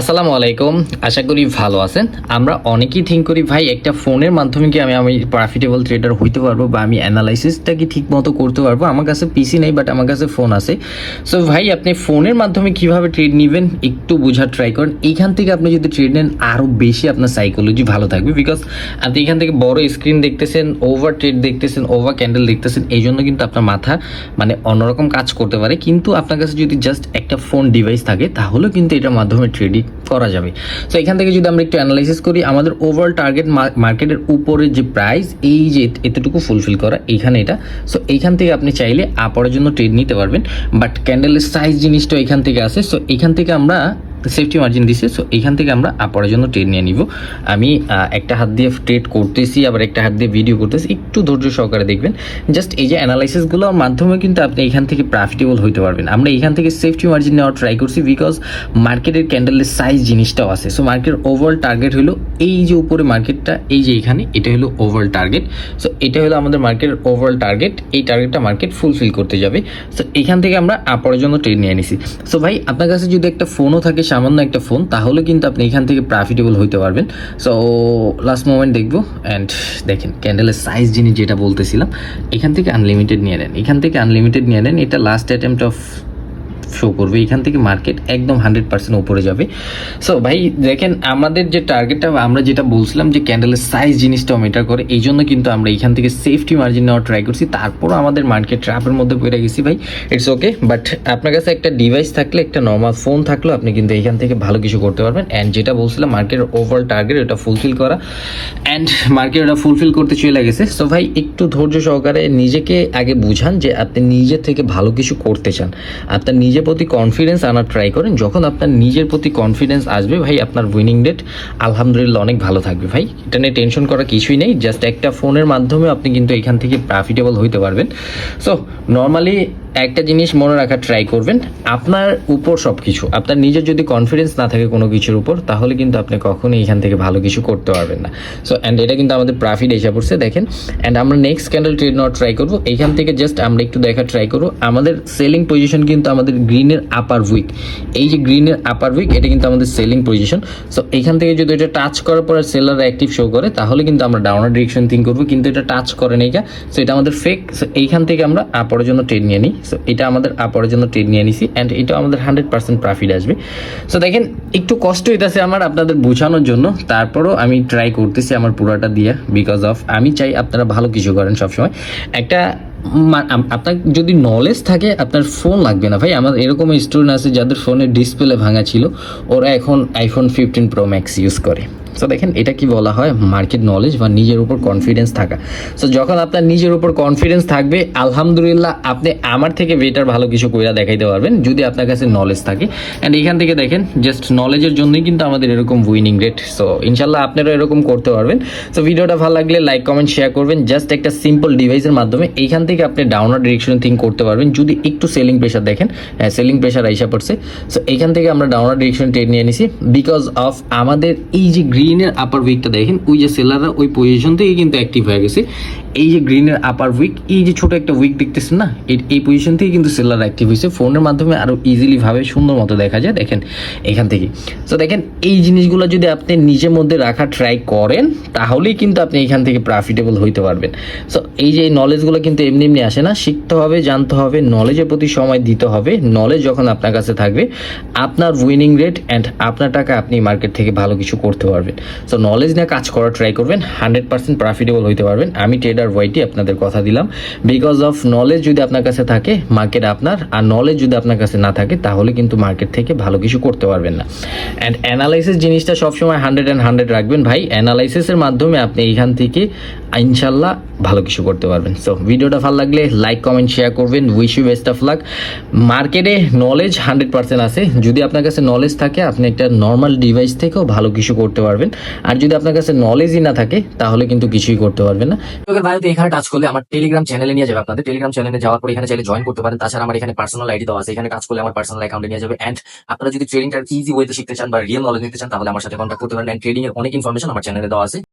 আসসালামু আলাইকুম। আশা করি ভালো আছেন। আমরা অনেকেই থিঙ্ক করি, ভাই, একটা ফোনের মাধ্যমে কি আমি আমি প্রফিটেবল ট্রেডার হইতে পারব বা আমি অ্যানালাইসিসটা কি ঠিক মতো করতে পারব? আমার কাছে পিসি নেই বাট আমার কাছে ফোন আছে। সো ভাই, আপনি ফোনের মাধ্যমে কীভাবে ট্রেড নেবেন একটু বোঝার ট্রাই করেন। এইখান থেকে আপনি যদি ট্রেড নেন আরও বেশি আপনার সাইকোলজি ভালো থাকবে। বিকজ আপনি এখান থেকে বড় স্ক্রিন দেখতেছেন ওভার ট্রেড দেখতেছেন ওভার ক্যান্ডেল দেখতেছেন, এই জন্য কিন্তু আপনার মাথা মানে অন্যরকম কাজ করতে পারে। কিন্তু আপনার কাছে যদি জাস্ট একটা ফোন ডিভাইস থাকে, তাহলেও কিন্তু এটার মাধ্যমে ট্রেডিং week. করা যাবে। সো এখান থেকে যদি আমরা একটু অ্যানালাইসিস করি, আমাদের ওভারঅল টার্গেট মার্কেটের উপরে যে প্রাইস এই যে এতটুকু ফুলফিল করা এইখানে এটা। সো এইখান থেকে আপনি চাইলে আপরের জন্য ট্রেড নিতে পারবেন বাট ক্যান্ডেলের সাইজ জিনিসটা এখান থেকে আসে সো এখান থেকে আমরা সেফটি মার্জিন দিছে সো এখান থেকে আমরা আপরের জন্য ট্রেড নিয়ে নিব। আমি একটা হাত দিয়ে ট্রেড করতেছি, আবার একটা হাত দিয়ে ভিডিও করতেছি, একটু ধৈর্য সহকারে দেখবেন। জাস্ট এই যে অ্যানালাইসিসগুলোর মাধ্যমে কিন্তু আপনি এখান থেকে প্রফিটেবল হইতে পারবেন। আমরা এখান থেকে সেফটি মার্জিন নেওয়ার ট্রাই করছি বিকজ মার্কেটের ক্যান্ডেলের সাইজ জিনিসটাও আছে। সো মার্কেট ওভারঅল টার্গেট হলো এই যে উপরে মার্কেটটা এই যে এখানে, এটা হলো ওভারঅল টার্গেট সো এটা হলো আমাদের মার্কেটের ওভারঅল টার্গেট এই টার্গেটটা মার্কেট ফুলফিল করতে যাবে। সো এখান থেকে আমরা আপরের জন্য ট্রেড নিয়ে নিছি। সো ভাই, আপনার কাছে যদি একটা ফোনও থাকে, সামান্য একটা ফোন তাহলে কিন্তু আপনি এখান থেকে প্রফিটেবল হইতে পারবেন। সো লাস্ট মোমেন্ট দেখব অ্যান্ড দেখেন ক্যান্ডেলের সাইজ জিনিস যেটা বলতেছিলাম, এখান থেকে আনলিমিটেড নিয়ে নেন। এখান থেকে আনলিমিটেড নিয়ে নেন। এটা লাস্ট অ্যাটেম্পট অফ শো করবে, এখান থেকে মার্কেট একদম হান্ড্রেড পার্সেন্ট উপরে যাবে। সো ভাই, দেখেন, আমাদের যে টার্গেটটা আমরা যেটা বলছিলাম যে ক্যান্ডেলের সাইজ জিনিসটাও মেটার করে, এই জন্য কিন্তু আমরা এখান থেকে সেফটি মার্জিন নেওয়ার ট্রাই করছি। তারপরও আমাদের মার্কেট ট্র্যাপের মধ্যে পড়ে গেছি ভাই। ইটস ওকে বাট আপনার কাছে একটা ডিভাইস থাকলে, একটা নর্মাল ফোন থাকলেও আপনি কিন্তু এখান থেকে ভালো কিছু করতে পারবেন। অ্যান্ড যেটা বলছিলাম মার্কেটের ওভারঅল টার্গেট এটা ফুলফিল করা। অ্যান্ড মার্কেট এটা ফুলফিল করতে চলে গেছে। সো ভাই, একটু ধৈর্য সহকারে নিজেকে আগে বুঝান যে আপনি নিজে থেকে ভালো কিছু করতে চান। আপনার নিজের প্রতি কনফিডেন্স আনার ট্রাই করেন। যখন আপনার নিজের প্রতি কনফিডেন্স আসবে, ভাই, আপনার উইনিং ডেট আলহামদুলিল্লাহ অনেক ভালো থাকবে, ভাই। এটা নিয়ে টেনশন করা কিছুই নেই জাস্ট একটা ফোনের মাধ্যমে আপনি কিন্তু এখান থেকে প্রফিটেবল হইতে পারবেন। সো নর্মালি একটা জিনিস মনে রাখার ট্রাই করবেন, আপনার উপর সব কিছু আপনার নিজের যদি কনফিডেন্স না থাকে কোনো কিছুর উপর, তাহলে কিন্তু আপনি কখনোই এখান থেকে ভালো কিছু করতে পারবেন না। সো অ্যান্ড এটা কিন্তু আমাদের প্রফিট এসে পড়ছে, দেখেন। অ্যান্ড আমরা নেক্সট ক্যান্ডেল ট্রেড নেওয়ার ট্রাই করব এইখান থেকে জাস্ট আমরা একটু দেখার ট্রাই করব। আমাদের সেলিং পজিশন কিন্তু আমাদের গ্রিনের আপার উইক এই যে গ্রিনের আপার উইক এটা কিন্তু আমাদের সেলিং পজিশন সো এইখান থেকে যদি এটা টাচ করার পর সেলার অ্যাক্টিভ শো করে, তাহলে কিন্তু আমরা ডাউনার ডিরেকশন থিঙ্ক করব, কিন্তু এটা টাচ করে নেই সো এটা আমাদের ফেক এইখান থেকে আমরা আপরের জন্য ট্রেড নিয়ে নিই। সো এটা আমাদের আপরের জন্য ট্রেড নিয়ে নিছি অ্যান্ড এটা আমাদের হান্ড্রেড পার্সেন্ট প্রফিট আসবে। সো দেখেন, একটু কষ্ট হইতেছে আমার আপনাদের বোঝানোর জন্য। তারপরও আমি ট্রাই করতেছি আমার পুরাটা দিয়ে বিকজ অফ আমি চাই আপনারা ভালো কিছু করেন সবসময়। একটা আপনার যদি নলেজ থাকে, আপনার ফোন লাগবে না। ভাই, আমার এরকম স্টুডেন্ট আছে যাদের ফোনের ডিসপ্লে ভাঙা ছিল। ওরা এখন iPhone fifteen Pro Max use করে। সো দেখেন, এটা কি বলা হয়? মার্কেট নলেজ বা নিজের উপর কনফিডেন্স থাকা। সো যখন আপনার নিজের উপর কনফিডেন্স থাকবে, আলহামদুলিল্লাহ, আপনি আমার থেকে বেটার ভালো কিছু কইরা দেখাইতে পারবেন, যদি আপনার কাছে নলেজ থাকে। অ্যান্ড এখান থেকে দেখেন জাস্ট নলেজের জন্যই কিন্তু আমাদের এরকম উইনিং রেট সো ইনশাল্লাহ আপনারা এরকম করতে পারবেন। সো ভিডিওটা ভালো লাগলে লাইক কমেন্ট শেয়ার করবেন। জাস্ট একটা সিম্পল ডিভাইসের মাধ্যমে এইখান থেকে আপনি ডাউনার ডিরেকশন থিঙ্ক করতে পারবেন। যদি একটু সেলিং প্রেশার দেখেন হ্যাঁ সেলিং প্রেশার আইসা পড়ছে। সো এখান থেকে আমরা ডাউনার ডিরেকশন ট্রেড নিয়ে নিছি। বিকজ অফ আমাদের এই যে গ্রিনের আপার উইকটা দেখেন, ওই যে সেলাররা ওই পজিশন থেকে কিন্তু অ্যাক্টিভ হয়ে গেছে। এই যে গ্রিনের আপার উইক এই যে ছোট একটা উইক দেখতেছেন না, এই- পজিশন থেকে কিন্তু সেলার অ্যাক্টিভ হয়েছে। ফোনের মাধ্যমে আরও ইজিলিভাবে সুন্দর মতো দেখা যায়, দেখেন এখান থেকে। তো দেখেন, এই জিনিসগুলো যদি আপনি নিজের মধ্যে রাখা ট্রাই করেন, তাহলেই কিন্তু আপনি এখান থেকে প্রফিটেবল হইতে পারবেন। সো এই যে নলেজগুলো কিন্তু এমনি এমনি আসে না, শিখতে হবে, জানতে হবে নলেজের প্রতি সময় দিতে হবে। নলেজ যখন আপনার কাছে থাকবে, আপনার উইনিং রেট অ্যান্ড আপনার টাকা আপনি মার্কেট থেকে ভালো কিছু করতে পারবেন। সো নলেজ নিয়ে কাজ করার ট্রাই করবেন হান্ড্রেড পার্সেন্ট প্রফিটেবল হইতে পারবেন। আমি ট্রেডার ওয়াইটি আপনাদের কথা দিলাম। বিকজ অফ নলেজ যদি আপনার কাছে থাকে মার্কেট আপনার, আর নলেজ যদি আপনার কাছে না থাকে, তাহলে কিন্তু মার্কেট থেকে ভালো কিছু করতে পারবেন না। অ্যান্ড অ্যানালাইসিস জিনিসটা সবসময় হান্ড্রেড অ্যান্ড হান্ড্রেড রাখবেন ভাই। অ্যানালাইসিসের মাধ্যমে আপনি এইখান থেকে ইনশাল্লাহ ভালো কিছু করতে পারবেন। সো ভিডিওটা ভালো লাগলে লাইক কমেন্ট শেয়ার করবেন। Wish you best of luck মার্কেটে নলেজ হান্ড্রেড পার্সেন্ট আছে। যদি আপনার কাছে নলেজ থাকে, আপনি একটা নর্মাল ডিভাইস থেকেও ভালো কিছু করতে পারবেন। আর যদি আপনার কাছে নলেজই না থাকে, তাহলে কিন্তু কিছুই করতে পারবেন না। বায়োতে এখানে টাচ করলে আমার টেলিগ্রাম চ্যানেলে নিয়ে যাবে আপনাদের। টেলিগ্রাম চ্যানেলে যাওয়ার পর এখানে চাইলে জয়েন করতে পারেন। তাছাড়া আমার এখানে পার্সোনাল আইডি দেওয়া আছে। এখানে টাচ করলে আমার পার্সোনাল অ্যাকাউন্টে নিয়ে যাবে। অ্যান্ড আপনারা যদি ট্রেডিংটা ইজি ওয়েতে শিখতে চান বা রিয়েল নলেজ নিতে চান, তাহলে আমার সাথে কন্ট্যাক্ট করতে পারেন। অ্যান্ড ট্রেডিং এর অনেক ইনফরমেশন আমার চ্যানেলে দেওয়া আছে।